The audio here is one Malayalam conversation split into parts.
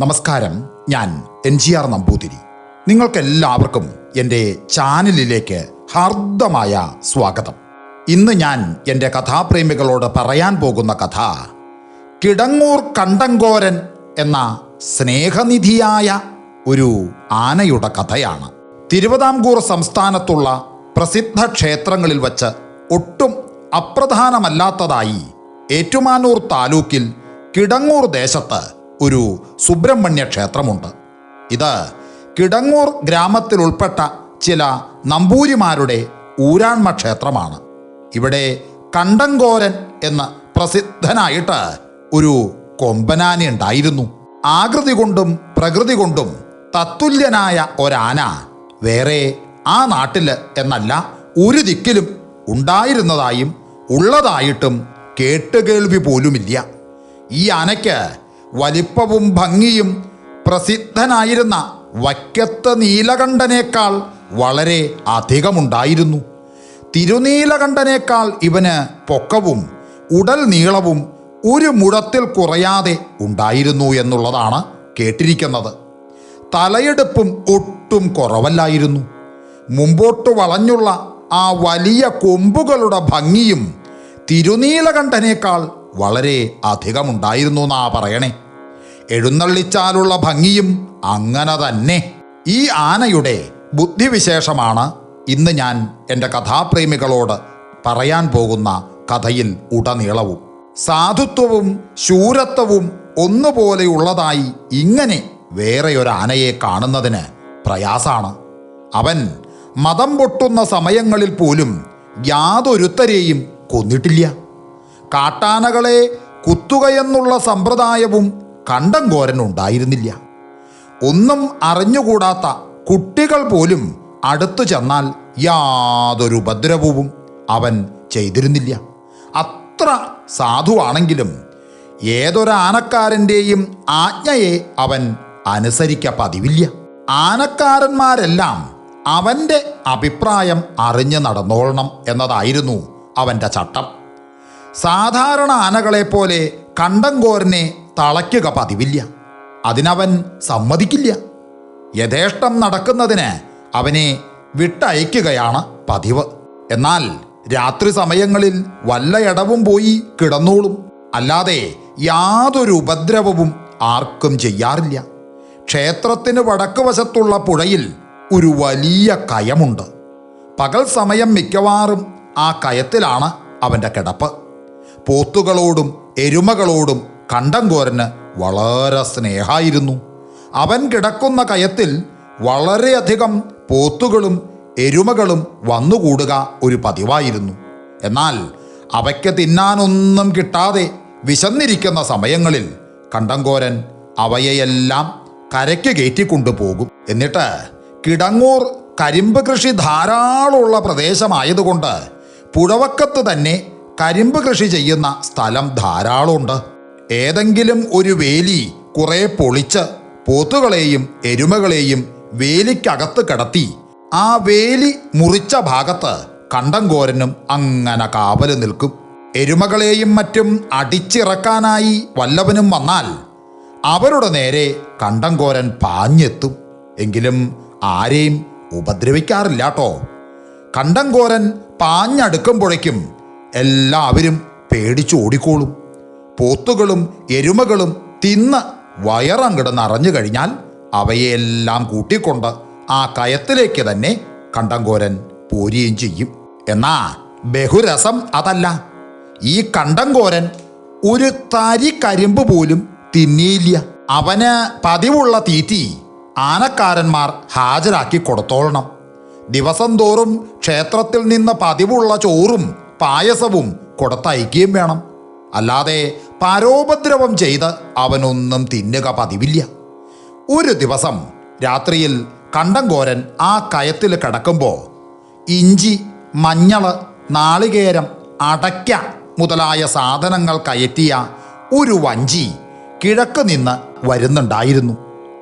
നമസ്കാരം. ഞാൻ എൻ ജി ആർ നമ്പൂതിരി. നിങ്ങൾക്കെല്ലാവർക്കും എന്റെ ചാനലിലേക്ക് ഹാർദമായ സ്വാഗതം. ഇന്ന് ഞാൻ എന്റെ കഥാപ്രേമികളോട് പറയാൻ പോകുന്ന കഥ കിടങ്ങൂർ കണ്ടങ്കോരൻ എന്ന സ്നേഹനിധിയായ ഒരു ആനയുടെ കഥയാണ്. തിരുവിതാംകൂർ സംസ്ഥാനത്തുള്ള പ്രസിദ്ധ ക്ഷേത്രങ്ങളിൽ വച്ച് ഒട്ടും അപ്രധാനമല്ലാത്തതായി ഏറ്റുമാനൂർ താലൂക്കിൽ കിടങ്ങൂർ ദേശത്ത് ഒരു സുബ്രഹ്മണ്യ ക്ഷേത്രമുണ്ട്. ഇത് കിടങ്ങൂർ ഗ്രാമത്തിൽ ഉൾപ്പെട്ട ചില നമ്പൂരിമാരുടെ ഊരാൺമ ക്ഷേത്രമാണ്. ഇവിടെ കണ്ടങ്കോരൻ എന്ന് പ്രസിദ്ധനായിട്ട് ഒരു കൊമ്പനാന ഉണ്ടായിരുന്നു. ആകൃതി കൊണ്ടും പ്രകൃതി കൊണ്ടും തത്തുല്യനായ ഒരാന വേറെ ആ നാട്ടിൽ എന്നല്ല ഒരു ദിക്കിലും ഉണ്ടായിരുന്നതായും ഉള്ളതായിട്ടും കേട്ടുകേൾവി പോലുമില്ല. ഈ ആനയ്ക്ക് വലിപ്പവും ഭംഗിയും പ്രസിദ്ധനായിരുന്ന വയ്ക്കത്ത് നീലകണ്ഠനേക്കാൾ വളരെ അധികമുണ്ടായിരുന്നു. തിരുനീലകണ്ഠനേക്കാൾ ഇവന് പൊക്കവും ഉടൽ നീളവും ഒരു മുഴത്തിൽ കുറയാതെ ഉണ്ടായിരുന്നു എന്നുള്ളതാണ് കേട്ടിരിക്കുന്നത്. തലയെടുപ്പും ഒട്ടും കുറവല്ലായിരുന്നു. മുമ്പോട്ട് വളഞ്ഞുള്ള ആ വലിയ കൊമ്പുകളുടെ ഭംഗിയും തിരുനീലകണ്ഠനേക്കാൾ വളരെ അധികമുണ്ടായിരുന്നു എന്നാ പറയണേ. എഴുന്നള്ളിച്ചാലുള്ള ഭംഗിയും അങ്ങനെ തന്നെ. ഈ ആനയുടെ ബുദ്ധിവിശേഷമാണ് ഇന്ന് ഞാൻ എന്റെ കഥാപ്രേമികളോട് പറയാൻ പോകുന്ന കഥയിൽ ഉടനീളവും. സാധുത്വവും ശൂരത്വവും ഒന്നുപോലെയുള്ളതായി ഇങ്ങനെ വേറെ ഒരു ആനയെ കാണുന്നതിന് പ്രയാസാണ്. അവൻ മതം പൊട്ടുന്ന സമയങ്ങളിൽ പോലും യാതൊരുത്തരെയും കൊന്നിട്ടില്ല. കാട്ടാനകളെ കുത്തുകയെന്നുള്ള സമ്പ്രദായവും കണ്ടങ്കോരൻ ഉണ്ടായിരുന്നില്ല. ഒന്നും അറിഞ്ഞുകൂടാത്ത കുട്ടികൾ പോലും അടുത്തു ചെന്നാൽ യാതൊരു ഉപദ്രവവും അവൻ ചെയ്തിരുന്നില്ല. അത്ര സാധുവാണെങ്കിലും ഏതൊരാനക്കാരന്റെയും ആജ്ഞയെ അവൻ അനുസരിക്ക പതിവില്ല. ആനക്കാരന്മാരെല്ലാം അവന്റെ അഭിപ്രായം അറിഞ്ഞു നടന്നോളണം എന്നതായിരുന്നു അവന്റെ ചട്ടം. സാധാരണ ആനകളെപ്പോലെ പോലെ കണ്ടങ്കോരനെ തളയ്ക്കുക പതിവില്ല. അതിനവൻ സമ്മതിക്കില്ല. യഥേഷ്ടം നടക്കുന്നതിന് അവനെ വിട്ടയക്കുകയാണ് പതിവ്. എന്നാൽ രാത്രി സമയങ്ങളിൽ വല്ല ഇടവും പോയി കിടന്നോളും. അല്ലാതെ യാതൊരു ഉപദ്രവവും ആർക്കും ചെയ്യാറില്ല. ക്ഷേത്രത്തിന് വടക്ക് വശത്തുള്ള പുഴയിൽ ഒരു വലിയ കയമുണ്ട്. പകൽ സമയം മിക്കവാറും ആ കയത്തിലാണ് അവന്റെ കിടപ്പ്. പോത്തുകളോടും എരുമകളോടും കണ്ടങ്കോരന് വളരെ സ്നേഹമായിരുന്നു അവൻ കിടക്കുന്ന കയത്തിൽ വളരെയധികം പോത്തുകളും എരുമകളും വന്നുകൂടുക ഒരു പതിവായിരുന്നു. എന്നാൽ അവയ്ക്ക് തിന്നാനൊന്നും കിട്ടാതെ വിശന്നിരിക്കുന്ന സമയങ്ങളിൽ കണ്ടങ്കോരൻ അവയെയെല്ലാം കരയ്ക്ക് കയറ്റിക്കൊണ്ടുപോകും. എന്നിട്ട് കിടങ്ങൂർ കരിമ്പ് കൃഷി ധാരാളമുള്ള പ്രദേശമായതുകൊണ്ട് പുഴവക്കത്ത് തന്നെ കരിമ്പ് കൃഷി ചെയ്യുന്ന സ്ഥലം ധാരാളമുണ്ട്. ഏതെങ്കിലും ഒരു വേലി കുറെ പൊളിച്ച് പോത്തുകളെയും എരുമകളെയും വേലിക്കകത്ത് കിടത്തി ആ വേലി മുറിച്ച ഭാഗത്ത് കണ്ടങ്കോരനും അങ്ങനെ കാവൽ നിൽക്കും. എരുമകളെയും മറ്റും അടിച്ചിറക്കാനായി വല്ലവനും വന്നാൽ അവരുടെ നേരെ കണ്ടങ്കോരൻ പാഞ്ഞെത്തും. എങ്കിലും ആരെയും ഉപദ്രവിക്കാറില്ല കേട്ടോ കണ്ടങ്കോരൻ പാഞ്ഞടുക്കുമ്പോഴേക്കും എല്ലാവരും പേടിച്ചു ഓടിക്കോളും. പോത്തുകളും എരുമകളും തിന്ന് വയറങ്ങട് നിറഞ്ഞു കഴിഞ്ഞാൽ അവയെല്ലാം കൂട്ടിക്കൊണ്ട് ആ കയത്തിലേക്ക് തന്നെ കണ്ടങ്കോരൻ പോരുകയും ചെയ്യും. എന്നാ ബഹുരസം അതല്ല. ഈ കണ്ടങ്കോരൻ ഒരു തരി കരിമ്പ് പോലും തിന്നിയില്ല. അവന് പതിവുള്ള തീറ്റി ആനക്കാരന്മാർ ഹാജരാക്കി കൊടുത്തോളണം. ദിവസം തോറും ക്ഷേത്രത്തിൽ നിന്ന് പതിവുള്ള ചോറും പായസവും കൊടുത്തയക്കുകയും വേണം. അല്ലാതെ പരോപദ്രവം ചെയ്ത് അവനൊന്നും തിന്നുക പതിവില്ല. ഒരു ദിവസം രാത്രിയിൽ കണ്ടങ്കോരൻ ആ കയത്തിൽ കിടക്കുമ്പോൾ ഇഞ്ചി മഞ്ഞൾ നാളികേരം അടയ്ക്ക മുതലായ സാധനങ്ങൾ കയറ്റിയ ഒരു വഞ്ചി കിഴക്ക് നിന്ന് വരുന്നുണ്ടായിരുന്നു.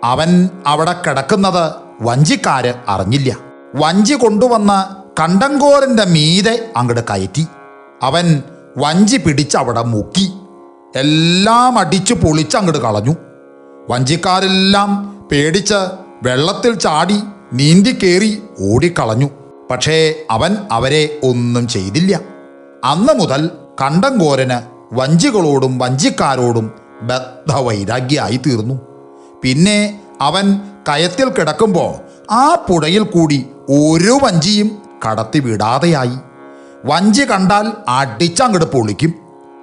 അവൻ അവിടെ കിടക്കുന്നത് വഞ്ചിക്കാര് അറിഞ്ഞില്ല. വഞ്ചി കൊണ്ടുവന്ന് കണ്ടങ്കോരന്റെ മീതെ അങ്ങോട്ട് കയറ്റി. അവൻ വഞ്ചി പിടിച്ചവിടെ മുക്കി. എല്ലാം അടിച്ച് പൊളിച്ച് അങ്ങോട്ട് കളഞ്ഞു. വഞ്ചിക്കാരെല്ലാം പേടിച്ച് വെള്ളത്തിൽ ചാടി നീന്തി കയറി ഓടിക്കളഞ്ഞു. പക്ഷേ അവൻ അവരെ ഒന്നും ചെയ്തില്ല. അന്ന് മുതൽ കണ്ടങ്കോരന് വഞ്ചികളോടും വഞ്ചിക്കാരോടും ബദ്ധവൈരാഗ്യായി തീർന്നു പിന്നെ അവൻ കയത്തിൽ കിടക്കുമ്പോൾ ആ പുഴയിൽ കൂടി ഒരു വഞ്ചിയും കടത്തി വിടാതെയായി വഞ്ചി കണ്ടാൽ അടിച്ചങ്ങട് പൊളിക്കും.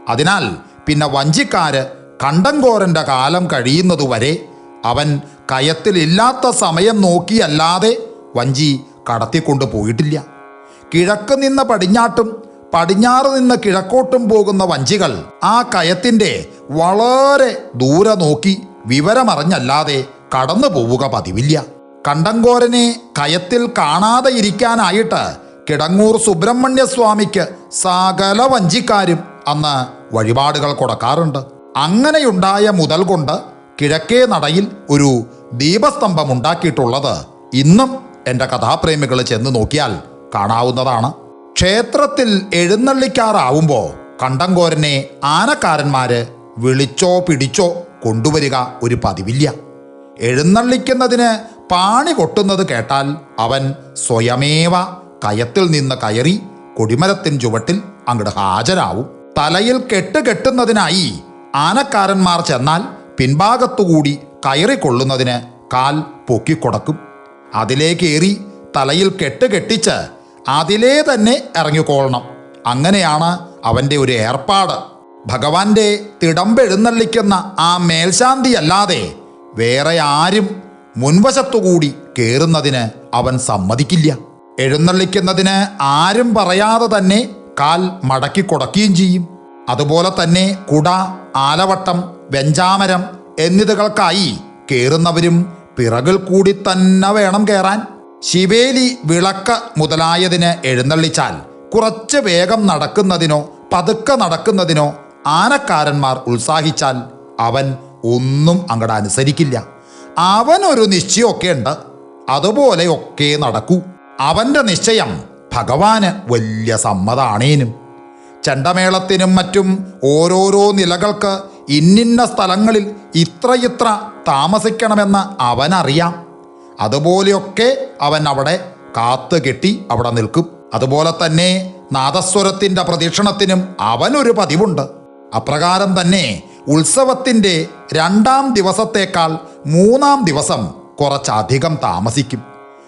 അതിനാൽ പിന്നെ വഞ്ചിക്കാര് കണ്ടങ്കോരന്റെ കാലം കഴിയുന്നതുവരെ അവൻ കയത്തിലില്ലാത്ത സമയം നോക്കിയല്ലാതെ വഞ്ചി കടത്തിക്കൊണ്ടു പോയിട്ടില്ല. കിഴക്ക് നിന്ന് പടിഞ്ഞാട്ടും പടിഞ്ഞാറ് നിന്ന് കിഴക്കോട്ടും പോകുന്ന വഞ്ചികൾ ആ കയത്തിന്റെ വളരെ ദൂരെ നോക്കി വിവരമറിഞ്ഞല്ലാതെ കടന്നു പോവുക പതിവില്ല. കണ്ടങ്കോരനെ കയത്തിൽ കാണാതെ ഇരിക്കാനായിട്ട് കിടങ്ങൂർ സുബ്രഹ്മണ്യസ്വാമിക്ക് സകല വഞ്ചിക്കാരും അന്ന് വഴിപാടുകൾ കൊടുക്കാറുണ്ട്. അങ്ങനെയുണ്ടായ മുതൽ കൊണ്ട് കിഴക്കേ നടയിൽ ഒരു ദീപസ്തംഭം ഉണ്ടാക്കിയിട്ടുള്ളത് ഇന്നും എന്റെ കഥാപ്രേമികൾ ചെന്ന് നോക്കിയാൽ കാണാവുന്നതാണ്. ക്ഷേത്രത്തിൽ എഴുന്നള്ളിക്കാറാവുമ്പോൾ കണ്ടങ്കോരനെ ആനക്കാരന്മാര് വിളിച്ചോ പിടിച്ചോ കൊണ്ടുവരിക ഒരു പതിവില്ല. എഴുന്നള്ളിക്കുന്നതിന് പാണി കൊട്ടുന്നത് കേട്ടാൽ അവൻ സ്വയമേവ കയത്തിൽ നിന്ന് കയറി കൊടിമരത്തിൻ ചുവട്ടിൽ അങ്ങോട്ട് ഹാജരാവും. തലയിൽ കെട്ട് കെട്ടുന്നതിനായി ആനക്കാരന്മാർ ചെന്നാൽ പിൻഭാഗത്തുകൂടി കയറിക്കൊള്ളുന്നതിന് കാൽ പൊക്കിക്കൊടക്കും. അതിലേക്കേറി തലയിൽ കെട്ട് കെട്ടിച്ച് അതിലേ തന്നെ ഇറങ്ങിക്കൊള്ളണം അങ്ങനെയാണ് അവന്റെ ഒരു ഏർപ്പാട്. ഭഗവാന്റെ തിടമ്പെഴുന്നള്ളിക്കുന്ന ആ മേൽശാന്തി അല്ലാതെ വേറെ ആരും മുൻവശത്തുകൂടി കയറുന്നതിന് അവൻ സമ്മതിക്കില്ല. എഴുന്നള്ളിക്കുന്നതിന് ആരും പറയാതെ തന്നെ കാൽ മടക്കി കൊടക്കുകയും ചെയ്യും. അതുപോലെ തന്നെ കുട ആലവട്ടം വെഞ്ചാമരം എന്നിവകൾക്കായി കയറുന്നവരും പിറകിൽ കൂടി തന്നെ വേണം കയറാൻ ശിവേലി വിളക്ക് മുതലായതിന് എഴുന്നള്ളിച്ചാൽ കുറച്ച് വേഗം നടക്കുന്നതിനോ പതുക്കെ നടക്കുന്നതിനോ ആനക്കാരന്മാർ ഉത്സാഹിച്ചാൽ അവൻ ഒന്നും അങ്ങടെ അനുസരിക്കില്ല. അവനൊരു നിശ്ചയമൊക്കെ ഉണ്ട്. അതുപോലെയൊക്കെ നടക്കൂ. അവന്റെ നിശ്ചയം ഭഗവാന് വലിയ സമ്മതാണേനും. ചെണ്ടമേളത്തിനും മറ്റും ഓരോരോ നിലകൾക്ക് ഇന്നിന്ന സ്ഥലങ്ങളിൽ ഇത്രയിത്ര താമസിക്കണമെന്ന് അവനറിയാം. അതുപോലെയൊക്കെ അവൻ അവിടെ കാത്തു കെട്ടി അവിടെ നിൽക്കും. അതുപോലെ തന്നെ നാദസ്വരത്തിന്റെ പ്രദക്ഷിണത്തിനും അവനൊരു പതിവുണ്ട്. അപ്രകാരം തന്നെ ഉത്സവത്തിന്റെ രണ്ടാം ദിവസത്തേക്കാൾ മൂന്നാം ദിവസം കുറച്ചധികം താമസിക്കും.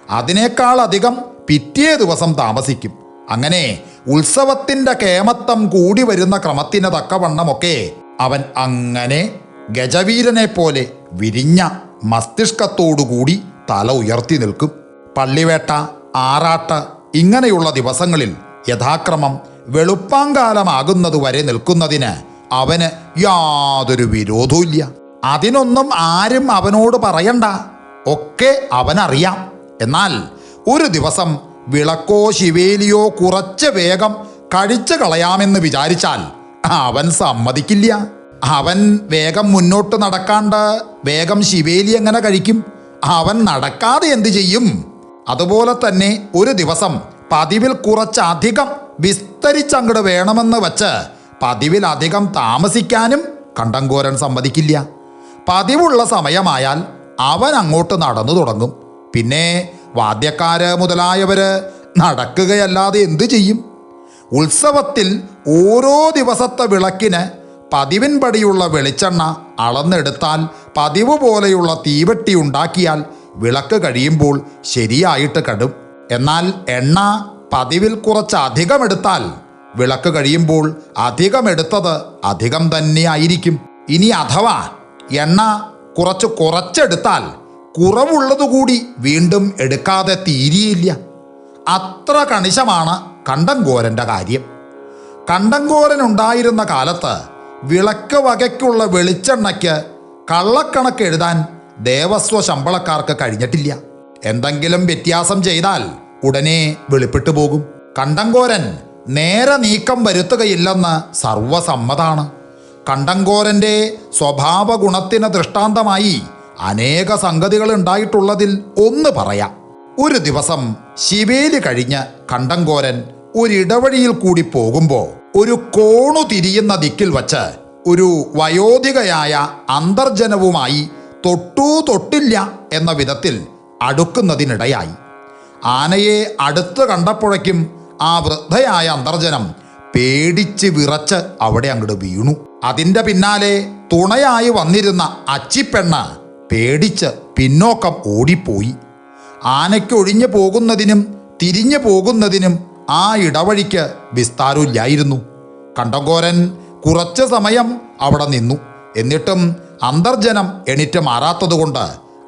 അതിനേക്കാൾ അധികം പിറ്റേ ദിവസം താമസിക്കും. അങ്ങനെ ഉത്സവത്തിന്റെ കേമത്തം കൂടി വരുന്ന ക്രമത്തിന് തക്കവണ്ണമൊക്കെ അവൻ അങ്ങനെ ഗജവീരനെ പോലെ വിരിഞ്ഞ മസ്തിഷ്കത്തോടുകൂടി തല ഉയർത്തി നിൽക്കും. പള്ളിവേട്ട ആറാട്ട് ഇങ്ങനെയുള്ള ദിവസങ്ങളിൽ യഥാക്രമം വെളുപ്പാങ്കാലമാകുന്നതുവരെ നിൽക്കുന്നതിന് അവന് യാതൊരു വിരോധവുമില്ല. അതിനൊന്നും ആരും അവനോട് പറയണ്ട. ഒക്കെ അവനറിയാം. എന്നാൽ ഒരു ദിവസം വിളക്കോ ശിവേലിയോ കുറച്ച് വേഗം കഴിച്ചു കളയാമെന്ന് വിചാരിച്ചാൽ അവൻ സമ്മതിക്കില്ല. അവൻ വേഗം മുന്നോട്ട് നടക്കാണ്ട് വേഗം ശിവേലി എങ്ങനെ കഴിക്കും? അവൻ നടക്കാതെ എന്തു ചെയ്യും? അതുപോലെ തന്നെ ഒരു ദിവസം പതിവിൽ കുറച്ചധികം വിസ്തരിച്ചങ്ങട് വേണമെന്ന് വച്ച് പതിവിലധികം താമസിക്കാനും കണ്ടങ്കോരൻ സമ്മതിക്കില്ല. പതിവുള്ള സമയമായാൽ അവൻ അങ്ങോട്ട് നടന്നു തുടങ്ങും. പിന്നെ വാദ്യക്കാര് മുതലായവര് നടക്കുകയല്ലാതെ എന്തു ചെയ്യും? ഉത്സവത്തിൽ ഓരോ ദിവസത്തെ വിളക്കിന് പതിവിൻപടിയുള്ള വെളിച്ചെണ്ണ അളന്നെടുത്താൽ പതിവ് പോലെയുള്ള തീവെട്ടി ഉണ്ടാക്കിയാൽ വിളക്ക് കഴിയുമ്പോൾ ശരിയായിട്ട് കടും. എന്നാൽ എണ്ണ പതിവിൽ കുറച്ച് അധികം എടുത്താൽ വിളക്ക് കഴിയുമ്പോൾ അധികം എടുത്തത് അധികം തന്നെ ആയിരിക്കും ഇനി അഥവാ എണ്ണ കുറച്ച് കുറച്ചെടുത്താൽ കുറവുള്ളതുകൂടി വീണ്ടും എടുക്കാതെ തീരിയില്ല. അത്ര കണിശമാണ് കണ്ടങ്കോരന്റെ കാര്യം. കണ്ടങ്കോരൻ ഉണ്ടായിരുന്ന കാലത്ത് വിളക്ക് വകയ്ക്കുള്ള വെളിച്ചെണ്ണയ്ക്ക് കള്ളക്കണക്ക് എഴുതാൻ ദേവസ്വ ശമ്പളക്കാർക്ക് കഴിഞ്ഞിട്ടില്ല. എന്തെങ്കിലും വ്യത്യാസം ചെയ്താൽ ഉടനെ വെളിപ്പെട്ടു പോകും. കണ്ടങ്കോരൻ നേരെ നീക്കം വരുത്തുകയില്ലെന്ന് സർവസമ്മതാണ് കണ്ടങ്കോരന്റെ സ്വഭാവ ഗുണത്തിന് ദൃഷ്ടാന്തമായി അനേക സംഗതികൾ ഉണ്ടായിട്ടുള്ളതിൽ ഒന്ന് പറയാം. ഒരു ദിവസം ശിവേലി കഴിഞ്ഞ് കണ്ടങ്കോരൻ ഒരിടവഴിയിൽ കൂടി പോകുമ്പോൾ ഒരു കോണു തിരിയുന്ന ദിക്കിൽ വച്ച് ഒരു വയോധികയായ അന്തർജനവുമായി തൊട്ടു തൊട്ടില്ല എന്ന വിധത്തിൽ അടുക്കുന്നതിനിടയായി. ആനയെ അടുത്ത് കണ്ടപ്പോഴേക്കും ആ വൃദ്ധയായ അന്തർജനം പേടിച്ച് വിറച്ച് അവിടെ അങ്ങോട്ട് വീണു. അതിന്റെ പിന്നാലെ തുണയായി വന്നിരുന്ന അച്ചിപ്പെണ്ണ് പേടിച്ച് പിന്നോക്കം ഓടിപ്പോയി. ആനയ്ക്ക് ഒഴിഞ്ഞു പോകുന്നതിനും തിരിഞ്ഞു പോകുന്നതിനും ആ ഇടവഴിക്ക് വിസ്താരമില്ലായിരുന്നു കണ്ടങ്കോരൻ കുറച്ച് സമയം അവിടെ നിന്നു. എന്നിട്ടും അന്തർജനം എണീറ്റ് മാറാത്തതുകൊണ്ട്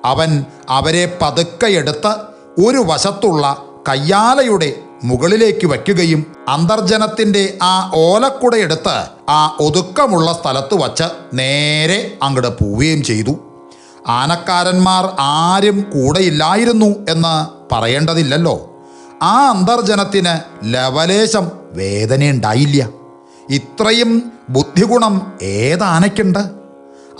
അവൻ അവരെ പതുക്കെ എടുത്ത് ഒരു വശത്തുള്ള കയ്യാലയുടെ മുകളിലേക്ക് വയ്ക്കുകയും അന്തർജനത്തിന്റെ ആ ഓലക്കുടയെടുത്ത് ആ ഒതുക്കമുള്ള സ്ഥലത്ത് വച്ച് നേരെ അങ്ങോട്ട് പോവുകയും ചെയ്തു. ആനക്കാരന്മാർ ആരും കൂടെയില്ലായിരുന്നു എന്ന് പറയേണ്ടതില്ലല്ലോ. ആ അന്തർജനത്തിന് ലവലേശം വേദനയുണ്ടായില്ല. ഇത്രയും ബുദ്ധിഗുണം ഏതാനയ്ക്കുണ്ട്?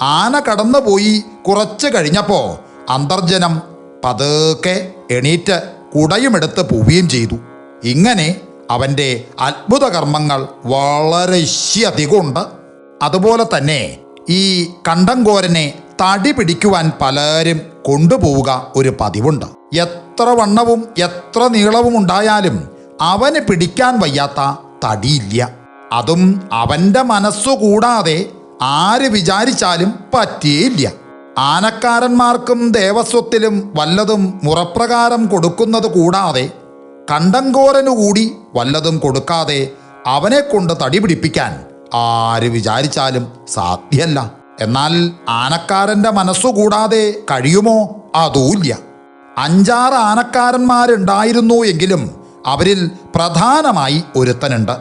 ആന കടന്നുപോയി കുറച്ച് കഴിഞ്ഞപ്പോൾ അന്തർജനം പതുക്കെ എണീറ്റ് കുടയുമെടുത്ത് പോവുകയും ചെയ്തു. ഇങ്ങനെ അവന്റെ അത്ഭുതകർമ്മങ്ങൾ വളരെ അധികമുണ്ട് അതുപോലെ തന്നെ ഈ കണ്ടങ്കോരനെ തടി പിടിക്കുവാൻ പലരും കൊണ്ടുപോവുക ഒരു പതിവുണ്ട്. എത്ര വണ്ണവും എത്ര നീളവും ഉണ്ടായാലും അവന് പിടിക്കാൻ വയ്യാത്ത തടിയില്ല. അതും അവന്റെ മനസ്സുകൂടാതെ ആര് വിചാരിച്ചാലും പറ്റിയില്ല ആനക്കാരന്മാർക്കും ദേവസ്വത്തിലും വല്ലതും മുറപ്രകാരം കൊടുക്കുന്നത് കൂടാതെ കണ്ടങ്കോരനുകൂടി വല്ലതും കൊടുക്കാതെ അവനെ കൊണ്ട് തടി പിടിപ്പിക്കാൻ ആര് വിചാരിച്ചാലും സാധ്യല്ല. എന്നാൽ ആനക്കാരന്റെ മനസ്സുകൂടാതെ കഴിയുമോ? അതുമില്ല. അഞ്ചാറ് ആനക്കാരന്മാരുണ്ടായിരുന്നു എങ്കിലും അവരിൽ പ്രധാനമായി ഒരുത്തനുണ്ട്.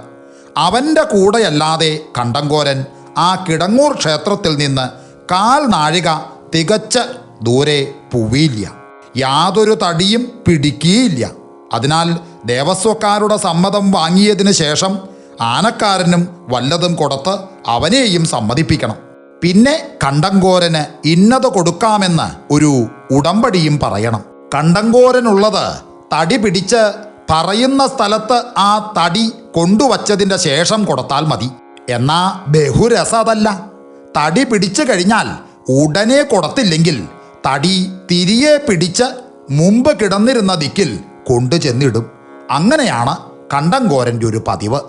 അവന്റെ കൂടെയല്ലാതെ കണ്ടങ്കോരൻ ആ കിടങ്ങൂർ ക്ഷേത്രത്തിൽ നിന്ന് കാൽ നാഴിക തികച്ച ദൂരെ പുവിയില്ല. യാതൊരു തടിയും പിടിക്കുകയില്ല അതിനാൽ ദേവസ്വക്കാരുടെ സമ്മതം വാങ്ങിയതിന് ശേഷം ആനക്കാരനും വല്ലതും കൊടുത്ത് അവനെയും സമ്മതിപ്പിക്കണം. പിന്നെ കണ്ടങ്കോരന് ഇന്നത് കൊടുക്കാമെന്ന് ഒരു ഉടമ്പടിയും പറയണം. കണ്ടങ്കോരനുള്ളത് തടി പിടിച്ച് പറയുന്ന സ്ഥലത്ത് ആ തടി കൊണ്ടുവച്ചതിന്റെ ശേഷം കൊടുത്താൽ മതി. എന്നാ ബഹുരസ അതല്ല. തടി പിടിച്ചു കഴിഞ്ഞാൽ ഉടനെ കൊടുത്തില്ലെങ്കിൽ തടി തിരിയെ പിടിച്ച് മുമ്പ് കിടന്നിരുന്ന ദിക്കിൽ കൊണ്ടു ചെന്നിടും. അങ്ങനെയാണ് കണ്ടങ്കോരന്റെ ഒരു പതിവ്.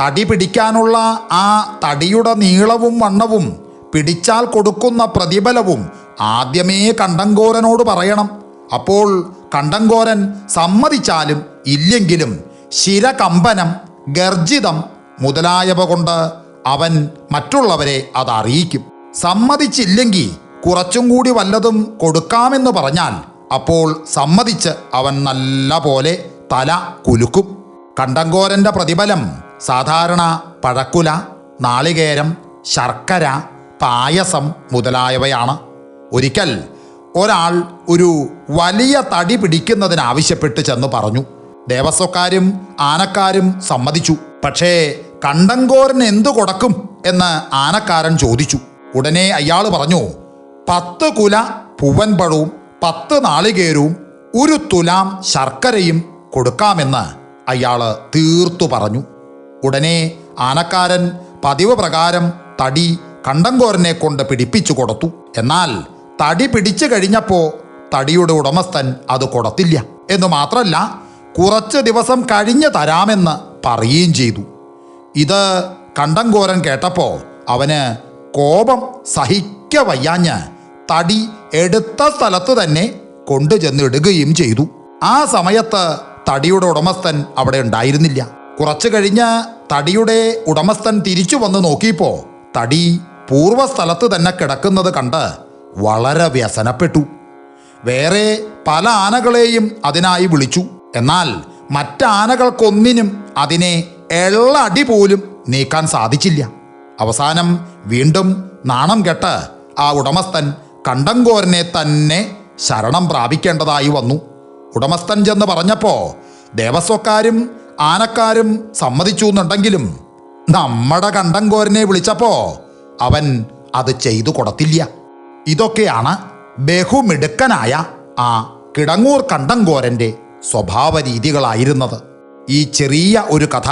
തടി പിടിക്കാനുള്ള ആ തടിയുടെ നീളവും വണ്ണവും പിടിച്ചാൽ കൊടുക്കുന്ന പ്രതിഫലവും ആദ്യമേ കണ്ടങ്കോരനോട് പറയണം. അപ്പോൾ കണ്ടങ്കോരൻ സമ്മതിച്ചാലും ഇല്ലെങ്കിലും ശിരകമ്പനം ഗർജിതം മുതലായവ കൊണ്ട് അവൻ മറ്റുള്ളവരെ അതറിയിക്കും സമ്മതിച്ചില്ലെങ്കിൽ കുറച്ചും കൂടി വല്ലതും കൊടുക്കാമെന്ന് പറഞ്ഞാൽ അപ്പോൾ സമ്മതിച്ച് അവൻ നല്ല പോലെ തല കുലുക്കും. കണ്ടങ്കോരന്റെ പ്രതിഫലം സാധാരണ പഴക്കുല നാളികേരം ശർക്കര പായസം മുതലായവയാണ്. ഒരിക്കൽ ഒരാൾ ഒരു വലിയ തടി പിടിക്കുന്നതിനാവശ്യപ്പെട്ട് ചെന്ന് പറഞ്ഞു. ദേവസ്വക്കാരും ആനക്കാരും സമ്മതിച്ചു. പക്ഷേ കണ്ടങ്കോരൻ എന്തു കൊടുക്കും എന്ന് ആനക്കാരൻ ചോദിച്ചു. ഉടനെ അയാൾ പറഞ്ഞു പത്ത് കുല പൂവൻപഴവും പത്ത് നാളികേരവും ഒരു തുലാം ശർക്കരയും കൊടുക്കാമെന്ന് അയാൾ തീർത്തു പറഞ്ഞു. ഉടനെ ആനക്കാരൻ പതിവ് പ്രകാരം തടി കണ്ടങ്കോരനെ കൊണ്ട് പിടിപ്പിച്ചു കൊടുത്തു. എന്നാൽ തടി പിടിച്ചു കഴിഞ്ഞപ്പോൾ തടിയുടെ ഉടമസ്ഥൻ അത് കൊടുത്തില്ല. എന്ന് മാത്രമല്ല കുറച്ച് ദിവസം കഴിഞ്ഞ് തരാമെന്ന് പറയുകയും ചെയ്തു. ഇത് കണ്ടങ്കോരൻ കേട്ടപ്പോൾ അവന് കോപം സഹിക്ക വയ്യാഞ്ഞ് തടി എടുത്ത സ്ഥലത്ത് തന്നെ കൊണ്ടുചെന്നിടുകയും ചെയ്തു. ആ സമയത്ത് തടിയുടെ ഉടമസ്ഥൻ അവിടെ ഉണ്ടായിരുന്നില്ല. കുറച്ചു കഴിഞ്ഞ് തടിയുടെ ഉടമസ്ഥൻ തിരിച്ചു വന്ന് നോക്കിയപ്പോൾ തടി പൂർവസ്ഥലത്ത് തന്നെ കിടക്കുന്നത് കണ്ട് വളരെ വ്യസനപ്പെട്ടു. വേറെ പല ആനകളെയും അതിനായി വിളിച്ചു. എന്നാൽ മറ്റാനകൾക്കൊന്നിനും അതിനെ എള്ളടി പോലും നീക്കാൻ സാധിച്ചില്ല. അവസാനം വീണ്ടും നാണം കെട്ട് ആ ഉടമസ്ഥൻ കണ്ടങ്കോരനെ തന്നെ ശരണം പ്രാപിക്കേണ്ടതായി വന്നു. ഉടമസ്ഥൻ ചെന്ന് പറഞ്ഞപ്പോൾ ദേവസ്വക്കാരും ആനക്കാരും സമ്മതിച്ചു എന്നുണ്ടെങ്കിലും നമ്മുടെ കണ്ടങ്കോരനെ വിളിച്ചപ്പോൾ അവൻ അത് ചെയ്തു കൊടുത്തില്ല. ഇതൊക്കെയാണ് ബഹുമിടുക്കനായ ആ കിടങ്ങൂർ കണ്ടങ്കോരന്റെ സ്വഭാവ രീതികളായിരുന്നത് ഈ ചെറിയ ഒരു കഥ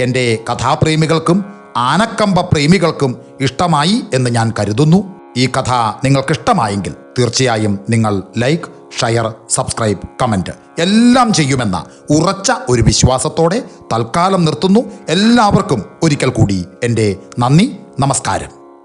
എന്റെ കഥാപ്രേമികൾക്കും ആനക്കമ്പ പ്രേമികൾക്കും ഇഷ്ടമായി എന്ന് ഞാൻ കരുതുന്നു. ഈ കഥ നിങ്ങൾക്കിഷ്ടമായെങ്കിൽ തീർച്ചയായും നിങ്ങൾ ലൈക്ക് ഷെയർ സബ്സ്ക്രൈബ് കമന്റ് എല്ലാം ചെയ്യുമെന്ന ഉറച്ച ഒരു വിശ്വാസത്തോടെ തൽക്കാലം നിർത്തുന്നു. എല്ലാവർക്കും ഒരിക്കൽ കൂടി എന്റെ നന്ദി നമസ്കാരം.